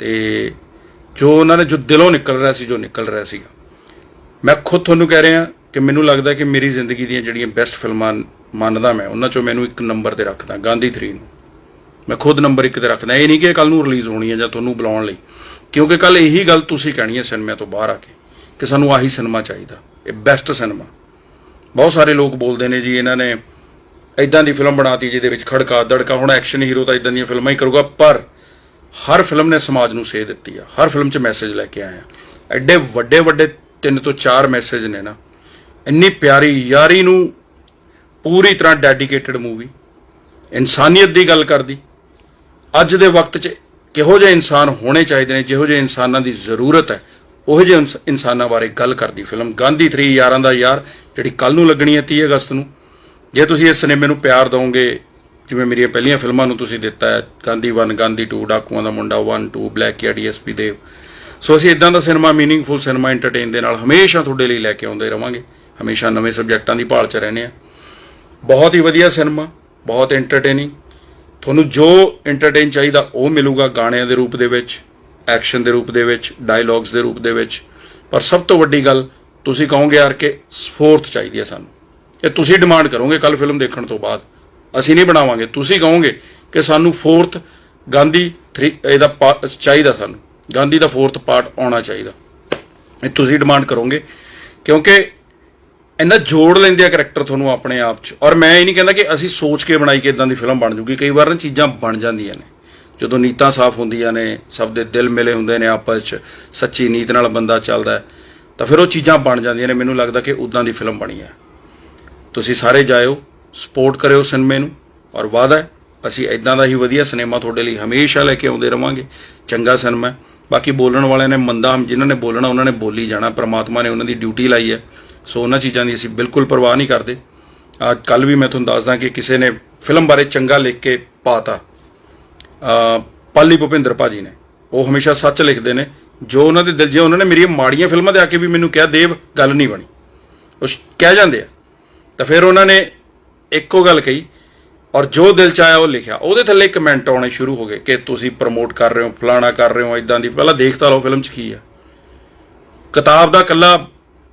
ਤੇ ਜੋ ਉਹਨਾਂ ਨੇ ਜੋ ਦਿਲੋਂ ਨਿਕਲ ਰਿਹਾ ਸੀ, ਜੋ ਨਿਕਲ ਰਿਹਾ ਸੀਗਾ। ਮੈਂ ਖੁਦ ਤੁਹਾਨੂੰ ਕਹਿ ਰਿਹਾ ਕਿ ਮੈਨੂੰ ਲੱਗਦਾ ਕਿ ਮੇਰੀ ਜ਼ਿੰਦਗੀ ਦੀਆਂ ਜਿਹੜੀਆਂ ਬੈਸਟ ਫਿਲਮਾਂ ਮੰਨਦਾ ਮੈਂ, ਉਹਨਾਂ ਚੋਂ ਮੈਨੂੰ ਇੱਕ ਨੰਬਰ ਤੇ ਰੱਖਦਾ, ਗਾਂਧੀ 3 ਨੂੰ। ਮੈਂ ਖੁਦ ਨੰਬਰ 1 ਤੇ ਰੱਖਦਾ, ਇਹ ਨਹੀਂ ਕਿ ਕੱਲ ਨੂੰ ਰਿਲੀਜ਼ ਹੋਣੀ ਹੈ ਜਾਂ ਤੁਹਾਨੂੰ ਬੁਲਾਉਣ ਲਈ। ਕਿਉਂਕਿ ਕੱਲ ਇਹੀ ਗੱਲ ਤੁਸੀਂ ਕਹਿਣੀ ਹੈ ਸਿਨੇਮਾ ਤੋਂ ਬਾਹਰ ਆ ਕੇ, ਕਿ ਸਾਨੂੰ ਆਹੀ ਸਿਨੇਮਾ ਚਾਹੀਦਾ, ਇਹ ਬੈਸਟ ਸਿਨੇਮਾ। ਬਹੁਤ ਸਾਰੇ ਲੋਕ ਬੋਲਦੇ ਨੇ ਜੀ, ਇਹਨਾਂ ਨੇ ਇਦਾਂ ਦੀ ਫਿਲਮ ਬਣਾਤੀ ਜਿਹਦੇ ਵਿੱਚ ਖੜਕਾ, ਦੜਕਾ, ਹੁਣ ਐਕਸ਼ਨ ਹੀਰੋ ਤਾਂ ਇਦਾਂ ਦੀਆਂ ਫਿਲਮਾਂ ਹੀ ਕਰੂਗਾ, ਪਰ ਹਰ ਫਿਲਮ ਨੇ ਸਮਾਜ ਨੂੰ ਸੇਧ ਦਿੱਤੀ ਆ। ਹਰ ਫਿਲਮ 'ਚ ਮੈਸੇਜ ਲੈ ਕੇ ਆਏ ਆ। ਐਡੇ ਵੱਡੇ ਵੱਡੇ ਤਿੰਨ ਤੋਂ ਚਾਰ ਮੈਸੇਜ ਨੇ ਨਾ। ਇੰਨੀ ਪਿਆਰੀ ਯਾਰੀ ਨੂੰ ਪੂਰੀ ਤਰ੍ਹਾਂ ਡੈਡੀਕੇਟਡ ਮੂਵੀ ਇਨਸਾਨੀਅਤ ਦੀ ਗੱਲ ਕਰਦੀ। ਅੱਜ ਦੇ ਵਕਤ 'ਚ ਕਿਹੋ ਜਿਹੇ ਇਨਸਾਨ ਹੋਣੇ ਚਾਹੀਦੇ ਨੇ, ਜਿਹੋ ਜਿਹੇ ਇਨਸਾਨਾਂ ਦੀ ਜ਼ਰੂਰਤ ਹੈ, ਉਹੋ ਜਿਹੇ ਇਨਸ- ਇਨਸਾਨਾਂ ਬਾਰੇ ਗੱਲ ਕਰਦੀ ਫਿਲਮ। ਗਾਂਧੀ 3 ਯਾਰਾਂ ਦਾ ਯਾਰ, ਜਿਹੜੀ ਕੱਲ ਨੂੰ ਲੱਗਣੀ ਹੈ 30 ਅਗਸਤ ਨੂੰ। ਜੇ ਤੁਸੀਂ ਇਸ ਸਿਨੇਮੇ ਨੂੰ ਪਿਆਰ ਦਿਓਗੇ ਜਿਵੇਂ ਮੇਰੀਆਂ ਪਹਿਲੀਆਂ ਫਿਲਮਾਂ ਨੂੰ ਤੁਸੀਂ ਦਿੱਤਾ ਹੈ, ਗਾਂਧੀ 1 ਗਾਂਧੀ 2 ਡਾਕੂਆਂ ਦਾ ਮੁੰਡਾ 1 2 ਬਲੈਕ ਯਾ ਡੀਐਸਪੀ ਦੇਵ। ਸੋ ਅਸੀਂ ਇਦਾਂ ਦਾ ਸਿਨੇਮਾ ਮੀਨਿੰਗਫੁਲ ਸਿਨੇਮਾ ਐਂਟਰਟੇਨ ਦੇ ਨਾਲ ਹਮੇਸ਼ਾ ਤੁਹਾਡੇ ਲਈ ਲੈ ਕੇ ਆਉਂਦੇ ਰਵਾਂਗੇ। ਹਮੇਸ਼ਾ ਨਵੇਂ ਸਬਜੈਕਟਾਂ ਦੀ ਭਾਲ 'ਚ ਰਹਿੰਦੇ ਆ ਬਹੁਤ ਹੀ ਵਧੀਆ ਸਿਨੇਮਾ ਬਹੁਤ ਐਂਟਰਟੇਨਿੰਗ ਤੁਹਾਨੂੰ ਜੋ ਐਂਟਰਟੇਨ ਚਾਹੀਦਾ ਉਹ ਮਿਲੂਗਾ ਗਾਣਿਆਂ ਦੇ ਰੂਪ ਦੇ ਵਿੱਚ ਐਕਸ਼ਨ ਦੇ ਰੂਪ ਦੇ ਵਿੱਚ ਡਾਇਲੌਗਸ ਦੇ ਰੂਪ ਦੇ ਵਿੱਚ। ਪਰ ਸਭ ਤੋਂ ਵੱਡੀ ਗੱਲ, ਤੁਸੀਂ ਕਹੋਗੇ ਯਾਰ ਕਿ ਫੋਰਥ ਚਾਹੀਦੀ ਹੈ ਸਾਨੂੰ। ਇਹ ਤੁਸੀਂ ਡਿਮਾਂਡ ਕਰੋਗੇ ਕੱਲ ਫਿਲਮ ਦੇਖਣ ਤੋਂ ਬਾਅਦ। ਅਸੀਂ ਨਹੀਂ ਬਣਾਵਾਂਗੇ। ਤੁਸੀਂ ਕਹੋਗੇ ਕਿ ਸਾਨੂੰ ਫੋਰਥ ਗਾਂਧੀ 3 ਇਹਦਾ ਪਾ- ਚਾਹੀਦਾ ਸਾਨੂੰ। ਗਾਂਧੀ ਦਾ ਫੋਰਥ ਪਾਰਟ ਆਉਣਾ ਚਾਹੀਦਾ। ਇਹ ਤੁਸੀਂ ਡਿਮਾਂਡ ਕਰੋਗੇ। ਕਿਉਂਕਿ ਇੰਨਾ ਜੋੜ ਲੈਂਦੇ ਆ ਕਰੈਕਟਰ ਤੁਹਾਨੂੰ ਆਪਣੇ ਆਪ 'ਚ। ਔਰ ਮੈਂ ਇਹ ਨਹੀਂ ਕਹਿੰਦਾ ਕਿ ਅਸੀਂ ਸੋਚ ਕੇ ਬਣਾਈ ਕਿ ਇਦਾਂ ਦੀ ਫਿਲਮ ਬਣ ਜੂਗੀ। ਕਈ ਵਾਰ ਨਾ ਚੀਜ਼ਾਂ ਬਣ ਜਾਂਦੀਆਂ ਨੇ। ਜਦੋਂ ਨੀਤਾਂ ਸਾਫ਼ ਹੁੰਦੀਆਂ ਨੇ, ਸਭ ਦੇ ਦਿਲ ਮਿਲੇ ਹੁੰਦੇ ਨੇ ਆਪਸ 'ਚ, ਸੱਚੀ ਨੀਤ ਨਾਲ ਬੰਦਾ ਚੱਲਦਾ ਤਾਂ ਫਿਰ ਉਹ ਚੀਜ਼ਾਂ ਬਣ ਜਾਂਦੀਆਂ ਨੇ। ਮੈਨੂੰ ਲੱਗਦਾ ਕਿ ਉਦਾਂ ਦੀ ਫਿਲਮ ਬਣੀ ਹੈ। ਤੁਸੀਂ ਸਾਰੇ ਜਾਇਓ। ਸਪੋਰਟ ਕਰਿਓ ਸਿਨੇਮੇ ਨੂੰ। ਔਰ ਵਾਅਦਾ ਹੈ, ਅਸੀਂ ਇਦਾਂ ਦਾ ਹੀ ਵਧੀਆ ਸਿਨੇਮਾ ਤੁਹਾਡੇ ਲਈ ਹਮੇਸ਼ਾ ਲੈ ਕੇ ਆਉਂਦੇ ਰਵਾਂਗੇ। ਚੰਗਾ ਸਿਨੇਮਾ ਬਾਕੀ ਬੋਲਣ ਵਾਲਿਆਂ ਨੇ ਮੰਦਾ, ਜਿਨ੍ਹਾਂ ਨੇ ਬੋਲਣਾ, ਉਹਨਾਂ ਨੇ ਬੋਲੀ ਜਾਣਾ। ਪ੍ਰਮਾਤਮਾ ਨੇ ਉਹਨਾਂ ਦੀ ਡਿਊਟੀ ਲਾਈ ਹੈ। ਸੋ ਉਹਨਾਂ ਚੀਜ਼ਾਂ ਦੀ ਅਸੀਂ ਬਿਲਕੁਲ ਪਰਵਾਹ ਨਹੀਂ ਕਰਦੇ। ਅੱਜ ਕੱਲ ਵੀ ਮੈਂ ਤੁਹਾਨੂੰ ਦੱਸਦਾ ਕਿ ਕਿਸੇ ਨੇ ਫਿਲਮ ਬਾਰੇ ਚੰਗਾ ਲਿਖ ਕੇ ਪਾਤਾ। ਅ ਪਾਲੀ ਭੁਪਿੰਦਰ ਭਾਜੀ ਨੇ। ਉਹ ਹਮੇਸ਼ਾ ਸੱਚ ਲਿਖਦੇ ਨੇ। ਜੋ ਉਹਨਾਂ ਦੇ ਦਿਲ, ਜੇ ਉਹਨਾਂ ਨੇ ਮੇਰੀਆਂ ਮਾੜੀਆਂ ਫਿਲਮਾਂ ਦੇ ਆ ਕੇ ਵੀ ਮੈਨੂੰ ਕਿਹਾ, ਦੇਵ, ਗੱਲ ਨਹੀਂ ਬਣੀ। ਉਹ ਕਹਿ ਜਾਂਦੇ ਆ। ਤਾਂ ਫਿਰ ਉਹਨਾਂ ਨੇ ਇੱਕੋ ਗੱਲ ਕਹੀ ਔਰ ਜੋ ਦਿਲ ਚ ਆਇਆ ਉਹ ਲਿਖਿਆ। ਉਹਦੇ ਥੱਲੇ ਕਮੈਂਟ ਆਉਣੇ ਸ਼ੁਰੂ ਹੋ ਗਏ ਕਿ ਤੁਸੀਂ ਪ੍ਰਮੋਟ ਕਰ ਰਹੇ ਹੋ, ਫਲਾਣਾ ਕਰ ਰਹੇ ਹੋ ਇਦਾਂ ਦੀ। ਪਹਿਲਾਂ ਦੇਖ ਤਾਂ ਲਓ ਫਿਲਮ ਚ ਕੀ ਆ। ਕਿਤਾਬ ਦਾ ਕੱਲਾ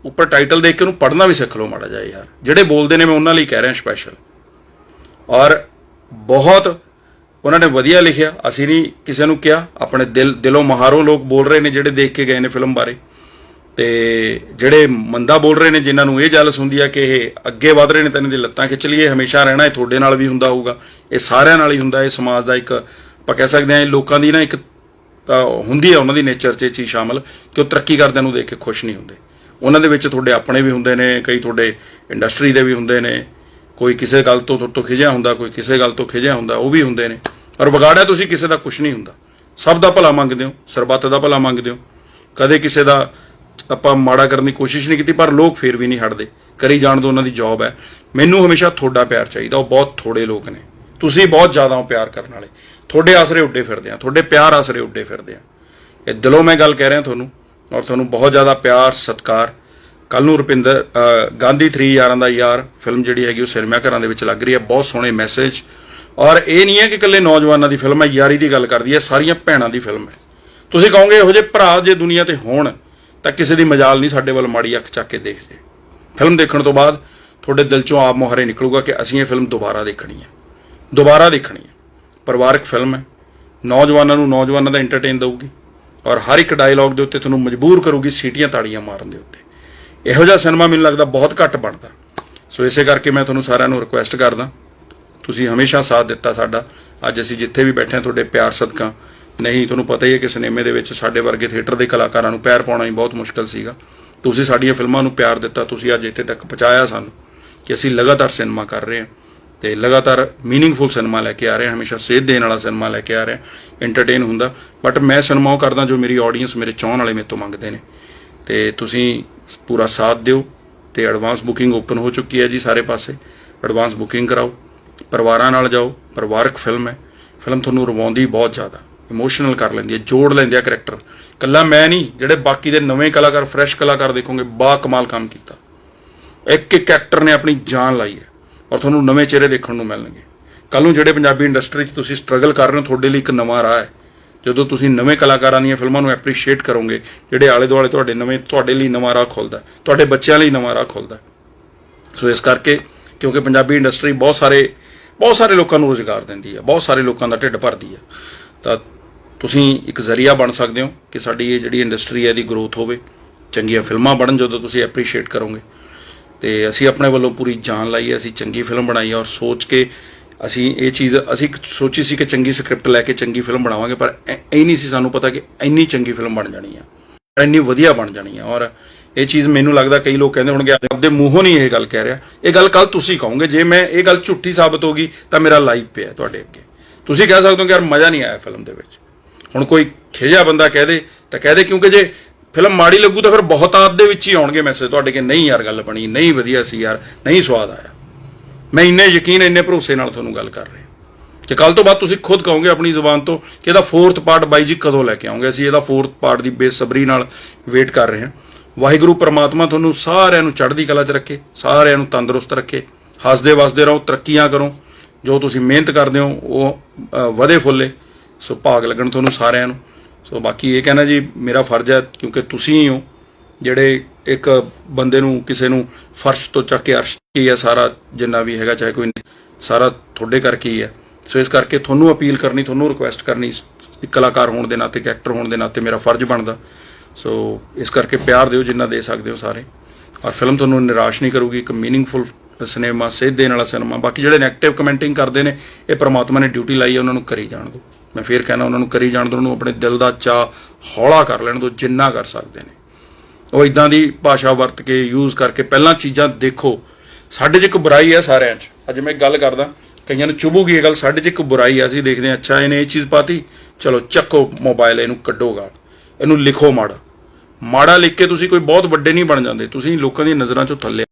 ਉੱਪਰ ਟਾਈਟਲ ਦੇਖ ਕੇ ਉਹਨੂੰ ਪੜ੍ਹਨਾ ਵੀ ਸਿੱਖ ਲਓ ਮਾੜਾ ਜਿਹਾ ਯਾਰ। ਜਿਹੜੇ ਬੋਲਦੇ ਨੇ ਮੈਂ ਉਹਨਾਂ ਲਈ ਕਹਿ ਰਿਹਾ ਸਪੈਸ਼ਲ ਔਰ ਬਹੁਤ ਉਹਨਾਂ ਨੇ ਵਧੀਆ ਲਿਖਿਆ। ਅਸੀਂ ਨਹੀਂ ਕਿਸੇ ਨੂੰ ਕਿਹਾ। ਆਪਣੇ ਦਿਲ ਦਿਲੋਂ ਮਹਾਰੋਂ ਲੋਕ ਬੋਲ ਰਹੇ ਨੇ ਜਿਹੜੇ ਦੇਖ ਕੇ ਗਏ ਨੇ ਫਿਲਮ ਬਾਰੇ। ਤੇ ਜਿਹੜੇ ਮੰਦਾ ਬੋਲ ਰਹੇ ਨੇ ਜਿਨ੍ਹਾਂ ਨੂੰ ਇਹ ਜਲਸ ਹੁੰਦੀ ਆ ਕਿ ਇਹ ਅੱਗੇ ਵਧ ਰਹੇ ਨੇ ਤਾਂ ਇਹਨਾਂ ਦੀ ਲੱਤਾਂ ਖਿੱਚ ਲਈਏ ਹਮੇਸ਼ਾ ਰਹਿਣਾ ਇਹ ਤੁਹਾਡੇ ਨਾਲ ਵੀ ਹੁੰਦਾ ਹੋਊਗਾ। ਇਹ ਸਾਰਿਆਂ ਨਾਲ ਹੀ ਹੁੰਦਾ ਇਹ ਸਮਾਜ ਦਾ ਇੱਕ ਆਪਾਂ ਕਹਿ ਸਕਦੇ ਹਾਂ ਇਹ ਲੋਕਾਂ ਦੀ ਨਾ ਇੱਕ ਅਹ, ਹੁੰਦੀ ਆ ਉਹਨਾਂ ਦੀ ਨੇਚਰ 'ਚ ਇਹ ਚੀਜ਼ ਸ਼ਾਮਲ ਕਿ ਉਹ ਤਰੱਕੀ ਕਰਦਿਆਂ ਨੂੰ ਦੇਖ ਕੇ ਖੁਸ਼ ਨਹੀਂ ਹੁੰਦੇ। ਉਹਨਾਂ ਦੇ ਵਿੱਚ ਤੁਹਾਡੇ ਆਪਣੇ ਵੀ ਹੁੰਦੇ ਨੇ ਕਈ ਤੁਹਾਡੇ ਇੰਡਸਟਰੀ ਦੇ ਵੀ ਹੁੰਦੇ ਨੇ ਕੋਈ ਕਿਸੇ ਗੱਲ ਤੋਂ ਤੁਹਾਡੇ ਤੋਂ ਖਿਜਿਆ ਹੁੰਦਾ ਕੋਈ ਕਿਸੇ ਗੱਲ ਤੋਂ ਖਿਜਿਆ ਹੁੰਦਾ ਉਹ ਵੀ ਹੁੰਦੇ ਨੇ। ਔਰ ਵਿਗਾੜਿਆ ਤੁਸੀਂ ਕਿਸੇ ਦਾ ਕੁਝ ਨਹੀਂ ਹੁੰਦਾ। ਸਭ ਦਾ ਭਲਾ ਮੰਗਦੇ ਹੋ ਸਰਬੱਤ ਦਾ ਭਲਾ ਮੰਗਦੇ ਹੋ। ਕਦੇ ਕਿਸੇ ਦਾ ਆਪਾਂ ਮਾੜਾ ਕਰਨ ਦੀ ਕੋਸ਼ਿਸ਼ ਨਹੀਂ ਕੀਤੀ, ਪਰ ਲੋਕ ਫੇਰ ਵੀ ਨਹੀਂ ਹਟਦੇ। ਕਰੀ ਜਾਣ ਦੋ ਉਹਨਾਂ ਦੀ ਜੌਬ ਹੈ। ਮੈਨੂੰ ਹਮੇਸ਼ਾ ਤੁਹਾਡਾ ਪਿਆਰ ਚਾਹੀਦਾ, ਉਹ ਬਹੁਤ ਥੋੜੇ ਲੋਕ ਨੇ। ਤੁਸੀਂ ਬਹੁਤ ਜ਼ਿਆਦਾ ਹੋ ਪਿਆਰ ਕਰਨ ਵਾਲੇ। ਤੁਹਾਡੇ ਆਸਰੇ ਉੱਡੇ ਫਿਰਦੇ ਆ, ਤੁਹਾਡੇ ਪਿਆਰ ਆਸਰੇ ਉੱਡੇ ਫਿਰਦੇ ਆ। ਇਹ ਦਿਲੋਂ ਮੈਂ ਗੱਲ ਕਹਿ ਰਿਹਾ ਤੁਹਾਨੂੰ, ਔਰ ਤੁਹਾਨੂੰ ਬਹੁਤ ਜ਼ਿਆਦਾ ਪਿਆਰ, ਸਤਿਕਾਰ। ਕੱਲ ਨੂੰ ਰੁਪਿੰਦਰ ਗਾਂਧੀ 3 ਯਾਰਾਂ ਦਾ ਯਾਰ ਫਿਲਮ ਜਿਹੜੀ ਹੈਗੀ ਉਹ ਸਿਨੇਮਾ ਘਰਾਂ ਦੇ ਵਿੱਚ ਲੱਗ ਰਹੀ ਹੈ, ਬਹੁਤ ਸੋਹਣੇ ਮੈਸੇਜ ਔਰ ਇਹ ਨਹੀਂ ਹੈ ਕਿ ਇਕੱਲੇ ਨੌਜਵਾਨਾਂ ਦੀ ਫਿਲਮ ਹੈ, ਯਾਰੀ ਦੀ ਗੱਲ ਕਰਦੀ ਹੈ, ਸਾਰੀਆਂ ਭੈਣਾਂ ਦੀ ਫਿਲਮ ਹੈ। ਤੁਸੀਂ ਕਹੋਗੇ ਇਹੋ ਜਿਹੇ ਭਰਾ ਜੇ ਦੁਨੀਆ ਤੇ ਹੋਣ ਤਾਂ ਕਿਸੇ ਦੀ ਮਜਾਲ ਨਹੀਂ ਸਾਡੇ ਵੱਲ ਮਾੜੀ ਅੱਖ ਚੱਕ ਕੇ ਦੇਖ ਜੇ ਫਿਲਮ ਦੇਖਣ ਤੋਂ ਬਾਅਦ ਤੁਹਾਡੇ ਦਿਲ ਚੋਂ ਆਪ ਮੁਹਾਰੇ ਨਿਕਲੂਗਾ ਕਿ ਅਸੀਂ ਇਹ ਫਿਲਮ ਦੁਬਾਰਾ ਦੇਖਣੀ ਹੈ। ਦੁਬਾਰਾ ਦੇਖਣੀ ਹੈ। ਪਰਿਵਾਰਕ ਫਿਲਮ ਹੈ। ਨੌਜਵਾਨਾਂ ਨੂੰ ਨੌਜਵਾਨਾਂ ਦਾ ਐਂਟਰਟੇਨ ਦੇਊਗੀ ਔਰ ਹਰ ਇੱਕ ਡਾਇਲੌਗ ਦੇ ਉੱਤੇ ਤੁਹਾਨੂੰ ਮਜਬੂਰ ਕਰੂਗੀ, ਸੀਟੀਆਂ ਤਾੜੀਆਂ ਮਾਰਨ ਦੇ ਉੱਤੇ। ਇਹੋ ਜਿਹਾ ਸਿਨੇਮਾ ਮੈਨੂੰ ਲੱਗਦਾ ਬਹੁਤ ਘੱਟ ਬਣਦਾ। ਸੋ ਇਸੇ ਕਰਕੇ ਮੈਂ ਤੁਹਾਨੂੰ ਸਾਰਿਆਂ ਨੂੰ ਰਿਕੁਐਸਟ ਕਰਦਾ। ਤੁਸੀਂ ਹਮੇਸ਼ਾ ਸਾਥ ਦਿੱਤਾ ਸਾਡਾ। ਅੱਜ ਅਸੀਂ ਜਿੱਥੇ ਵੀ ਬੈਠੇ ਹਾਂ, ਤੁਹਾਡੇ ਪਿਆਰ ਸਦਕਾ ਨਹੀਂ, ਤੁਹਾਨੂੰ ਪਤਾ ਹੀ ਹੈ ਕਿ ਸਿਨੇਮੇ ਦੇ ਵਿੱਚ ਸਾਡੇ ਵਰਗੇ ਥੀਏਟਰ ਦੇ ਕਲਾਕਾਰਾਂ ਨੂੰ ਪੈਰ ਪਾਉਣਾ ਹੀ ਬਹੁਤ ਮੁਸ਼ਕਲ ਸੀਗਾ। ਤੁਸੀਂ ਸਾਡੀਆਂ ਫਿਲਮਾਂ ਨੂੰ ਪਿਆਰ ਦਿੱਤਾ, ਤੁਸੀਂ ਅੱਜ ਇੱਥੇ ਤੱਕ ਪਹੁੰਚਾਇਆ ਸਾਨੂੰ ਕਿ ਅਸੀਂ ਲਗਾਤਾਰ ਸਿਨੇਮਾ ਕਰ ਰਹੇ ਹਾਂ ਤੇ ਲਗਾਤਾਰ ਮੀਨਿੰਗਫੁਲ ਸਿਨੇਮਾ ਲੈ ਕੇ ਆ ਰਹੇ ਹਾਂ, ਹਮੇਸ਼ਾ ਸੇਧ ਦੇਣ ਵਾਲਾ ਸਿਨੇਮਾ ਲੈ ਕੇ ਆ ਰਹੇ ਹਾਂ ਐਂਟਰਟੇਨ ਹੁੰਦਾ। ਬਟ ਮੈਂ ਸਿਨੇਮਾ ਉਹ ਕਰਦਾ ਜੋ ਮੇਰੀ ਆਡੀਅנס ਮੇਰੇ ਚਾਹਣ ਵਾਲੇ ਮੇਰੇ ਤੋਂ ਮੰਗਦੇ ਨੇ। ਤੇ ਤੁਸੀਂ ਪੂਰਾ ਸਾਥ ਦਿਓ ਤੇ ਐਡਵਾਂਸ ਬੁਕਿੰਗ ਓਪਨ ਹੋ ਚੁੱਕੀ ਹੈ ਜੀ ਸਾਰੇ ਪਾਸੇ। ਐਡਵਾਂਸ ਬੁਕਿੰਗ ਕਰਾਓ, ਪਰਿਵਾਰਾਂ ਨਾਲ ਜਾਓ, ਪਰਿਵਾਰਕ ਫਿਲਮ ਹੈ। ਫਿਲਮ ਤੁਹਾਨੂੰ ਰਵਾਉਂਦੀ ਬਹੁਤ ਜ਼ਿਆਦਾ। ਇਮੋਸ਼ਨਲ ਕਰ ਲੈਂਦੀ ਹੈ, ਜੋੜ ਲੈਂਦੀ ਹੈ ਕਰੈਕਟਰ ਕੱਲਾ ਮੈਂ ਨਹੀਂ, ਜਿਹੜੇ ਬਾਕੀ ਦੇ ਨਵੇਂ ਕਲਾਕਾਰ ਫਰੈਸ਼ ਕਲਾਕਾਰ ਦੇਖੋਗੇ, ਬਾ ਕਮਾਲ ਕੰਮ ਕੀਤਾ। ਇੱਕ ਇੱਕ ਐਕਟਰ ਨੇ ਆਪਣੀ ਜਾਨ ਲਾਈ ਹੈ ਔਰ ਤੁਹਾਨੂੰ ਨਵੇਂ ਚਿਹਰੇ ਦੇਖਣ ਨੂੰ ਮਿਲਣਗੇ। ਕੱਲ ਨੂੰ ਜਿਹੜੇ ਪੰਜਾਬੀ ਇੰਡਸਟਰੀ 'ਚ ਤੁਸੀਂ ਸਟਰਗਲ ਕਰ ਰਹੇ ਹੋ, ਤੁਹਾਡੇ ਲਈ ਇੱਕ ਨਵਾਂ ਰਾਹ ਹੈ। ਜਦੋਂ ਤੁਸੀਂ ਨਵੇਂ ਕਲਾਕਾਰਾਂ ਦੀਆਂ ਫਿਲਮਾਂ ਨੂੰ ਐਪਰੀਸ਼ੀਏਟ ਕਰੋਗੇ, ਜਿਹੜੇ ਆਲੇ ਦੁਆਲੇ ਤੁਹਾਡੇ ਨਵੇਂ, ਤੁਹਾਡੇ ਲਈ ਨਵਾਂ ਰਾਹ ਖੁੱਲਦਾ ਤੁਹਾਡੇ ਬੱਚਿਆਂ ਲਈ ਨਵਾਂ ਰਾਹ ਖੁੱਲਦਾ ਸੋ ਇਸ ਕਰਕੇ, ਕਿਉਂਕਿ ਪੰਜਾਬੀ ਇੰਡਸਟਰੀ ਬਹੁਤ ਸਾਰੇ ਬਹੁਤ ਸਾਰੇ ਲੋਕਾਂ ਨੂੰ ਰੋਜ਼ਗਾਰ ਦਿੰਦੀ ਹੈ, ਬਹੁਤ ਸਾਰੇ ਲੋਕਾਂ ਦਾ ਢਿੱਡ ਭਰਦੀ ਹੈ, ਤਾਂ ਤੁਸੀਂ ਇੱਕ ਜ਼ਰੀਆ ਬਣ ਸਕਦੇ ਹੋ ਕਿ ਸਾਡੀ ਇਹ ਜਿਹੜੀ ਇੰਡਸਟਰੀ ਹੈ ਇਹਦੀ ਗਰੋਥ ਹੋਵੇ। ਚੰਗੀਆਂ ਫਿਲਮਾਂ ਬਣਨ ਜਦੋਂ ਤੁਸੀਂ ਐਪਰੀਸ਼ੀਏਟ ਕਰੋਗੇ। ਤੇ ਅਸੀਂ ਆਪਣੇ ਵੱਲੋਂ ਪੂਰੀ ਜਾਨ ਲਾਈ ਹੈ, ਅਸੀਂ ਚੰਗੀ ਫਿਲਮ ਬਣਾਈ ਹੈ ਔਰ ਸੋਚ ਕੇ ਅਸੀਂ ਇਹ ਚੀਜ਼, ਅਸੀਂ ਸੋਚੀ ਸੀ ਕਿ ਚੰਗੀ ਸਕ੍ਰਿਪਟ ਲੈ ਕੇ ਚੰਗੀ ਫਿਲਮ ਬਣਾਵਾਂਗੇ, ਪਰ ਐ ਇਹ ਨਹੀਂ ਸੀ ਸਾਨੂੰ ਪਤਾ ਕਿ ਇੰਨੀ ਚੰਗੀ ਫਿਲਮ ਬਣ ਜਾਣੀ ਆ, ਇੰਨੀ ਵਧੀਆ ਬਣ ਜਾਣੀ ਆ। ਔਰ ਇਹ ਚੀਜ਼ ਮੈਨੂੰ ਲੱਗਦਾ ਕਈ ਲੋਕ ਕਹਿੰਦੇ ਹੋਣਗੇ ਆਪਦੇ ਮੂੰਹੋਂ ਨਹੀਂ ਇਹ ਗੱਲ ਕਹਿ ਰਿਹਾ। ਇਹ ਗੱਲ ਕੱਲ ਤੁਸੀਂ ਕਹੋਗੇ। ਜੇ ਮੈਂ ਇਹ ਗੱਲ ਝੂਠੀ ਸਾਬਤ ਹੋ ਗਈ ਤਾਂ ਮੇਰਾ ਲਾਈਵ ਪਿਆ ਤੁਹਾਡੇ ਅੱਗੇ। ਤੁਸੀਂ ਕਹਿ ਸਕਦੇ ਹੋ ਕਿ ਯਾਰ ਮਜ਼ਾ ਨਹੀਂ ਆਇਆ ਫਿਲਮ ਦੇ ਵਿੱਚ। ਹੁਣ ਕੋਈ ਖਿਜਾ ਬੰਦਾ ਕਹਿ ਦੇ, ਤਾਂ ਕਹਿ ਦੇ ਕਿਉਂਕਿ ਜੇ ਫਿਲਮ ਮਾੜੀ ਲੱਗੂ ਤਾਂ ਫਿਰ ਬਹੁਤਾਤ ਦੇ ਵਿੱਚ ਹੀ ਆਉਣਗੇ ਮੈਸੇਜ ਤੁਹਾਡੇ ਕਿ ਨਹੀਂ ਯਾਰ ਗੱਲ ਬਣੀ, ਨਹੀਂ ਵਧੀਆ ਸੀ ਯਾਰ, ਨਹੀਂ ਸਵਾਦ ਆਇਆ। ਮੈਂ ਇੰਨੇ ਯਕੀਨ, ਇੰਨੇ ਭਰੋਸੇ ਨਾਲ ਤੁਹਾਨੂੰ ਗੱਲ ਕਰ ਰਿਹਾ। ਕਿ ਕੱਲ ਤੋਂ ਬਾਅਦ ਤੁਸੀਂ ਖੁਦ ਕਹੋਗੇ ਆਪਣੀ ਜ਼ੁਬਾਨ ਤੋਂ ਕਿ ਇਹਦਾ ਫੋਰਥ ਪਾਰਟ ਬਾਈ ਜੀ ਕਦੋਂ ਲੈ ਕੇ ਆਉਂਗੇ? ਅਸੀਂ ਇਹਦਾ ਫੋਰਥ ਪਾਰਟ ਦੀ ਬੇਸਬਰੀ ਨਾਲ ਵੇਟ ਕਰ ਰਹੇ ਹਾਂ। ਵਾਹਿਗੁਰੂ ਪ੍ਰਮਾਤਮਾ ਤੁਹਾਨੂੰ ਸਾਰਿਆਂ ਨੂੰ ਚੜ੍ਹਦੀ ਕਲਾ 'ਚ ਰੱਖੇ, ਸਾਰਿਆਂ ਨੂੰ ਤੰਦਰੁਸਤ ਰੱਖੇ। ਹੱਸਦੇ ਵਸਦੇ ਰਹੋ, ਤਰੱਕੀਆਂ ਕਰੋ। ਜੋ ਤੁਸੀਂ ਮਿਹਨਤ ਕਰਦੇ ਹੋ, ਉਹ ਵਧੇ ਫੁੱਲੇ। ਸੋ ਭਾਗ ਲੱਗਣ ਤੁਹਾਨੂੰ ਸਾਰਿਆਂ ਨੂੰ। ਸੋ ਬਾਕੀ ਇਹ ਕਹਿਣਾ ਜੀ, ਮੇਰਾ ਫਰਜ਼ ਹੈ ਕਿਉਂਕਿ ਤੁਸੀਂ ਹੀ ਹੋ, ਜਿਹੜੇ ਇੱਕ ਬੰਦੇ ਨੂੰ, ਕਿਸੇ ਨੂੰ ਫਰਸ਼ ਤੋਂ ਚੱਕ ਕੇ ਅਰਸ਼ ਕੀ ਹੈ, ਸਾਰਾ ਜਿੰਨਾ ਵੀ ਹੈਗਾ, ਚਾਹੇ ਕੋਈ ਸਾਰਾ ਤੁਹਾਡੇ ਕਰਕੇ ਹੀ ਹੈ। ਸੋ ਇਸ ਕਰਕੇ ਤੁਹਾਨੂੰ ਅਪੀਲ ਕਰਨੀ, ਤੁਹਾਨੂੰ ਰਿਕੁਐਸਟ ਕਰਨੀ, ਇੱਕ ਕਲਾਕਾਰ ਹੋਣ ਦੇ ਨਾਤੇ, ਇੱਕ ਐਕਟਰ ਹੋਣ ਦੇ ਨਾਤੇ ਮੇਰਾ ਫਰਜ਼ ਬਣਦਾ। ਸੋ ਇਸ ਕਰਕੇ ਪਿਆਰ ਦਿਓ ਜਿੰਨਾ ਦੇ ਸਕਦੇ ਹੋ ਸਾਰੇ। ਔਰ ਫਿਲਮ ਤੁਹਾਨੂੰ ਨਿਰਾਸ਼ ਨਹੀਂ ਕਰੂਗੀ, ਇੱਕ ਮੀਨਿੰਗਫੁਲ ਸਿਨੇਮਾ, ਸੇਧ ਦੇਣ ਵਾਲਾ ਸਿਨੇਮਾ, ਬਾਕੀ ਜਿਹੜੇ ਨੈਗੇਟਿਵ ਕਮੈਂਟਿੰਗ ਕਰਦੇ ਨੇ, ਇਹ ਪ੍ਰਮਾਤਮਾ ਨੇ ਡਿਊਟੀ ਲਾਈ ਹੈ ਉਹਨਾਂ ਨੂੰ ਕਰੀ ਜਾਣ ਦਿਓ ਮੈਂ ਫੇਰ ਕਹਿਣਾ, ਉਹਨਾਂ ਨੂੰ ਕਰੀ ਜਾਣ ਦਿਓ ਉਹਨੂੰ ਆਪਣੇ ਦਿਲ ਦਾ ਚਾਹ ਹੌਲਾ ਕਰ ਲੈਣ ਦਿਓ ਜਿੰਨਾ ਕਰ ਸਕਦੇ ਨੇ। ਉਹ ਇਦਾਂ ਦੀ ਭਾਸ਼ਾ ਵਰਤ ਕੇ ਯੂਜ਼ ਕਰਕੇ ਪਹਿਲਾਂ ਚੀਜ਼ਾਂ ਦੇਖੋ। ਸਾਡੇ 'ਚ ਇੱਕ ਬੁਰਾਈ ਹੈ ਸਾਰਿਆਂ 'ਚ। ਅੱਜ ਮੈਂ ਗੱਲ ਕਰਦਾ, ਕਈਆਂ ਨੂੰ ਚੁਭੂਗੀ ਇਹ ਗੱਲ, ਸਾਡੇ 'ਚ ਇੱਕ ਬੁਰਾਈ ਆ, ਅਸੀਂ ਦੇਖਦੇ ਹਾਂ, ਅੱਛਾ, ਇਹਨੇ ਇਹ ਚੀਜ਼ ਪਾਤੀ, ਚਲੋ ਚੱਕੋ ਮੋਬਾਈਲ ਇਹਨੂੰ ਕੱਢੋ ਗਾਲ। ਇਹਨੂੰ ਲਿਖੋ ਮਾੜਾ। ਮਾੜਾ ਲਿਖ ਕੇ ਤੁਸੀਂ ਕੋਈ ਬਹੁਤ ਵੱਡੇ ਨਹੀਂ ਬਣ ਜਾਂਦੇ, ਤੁਸੀਂ ਲੋਕਾਂ ਦੀਆਂ ਨਜ਼ਰਾਂ 'ਚੋਂ ਥੱਲੇ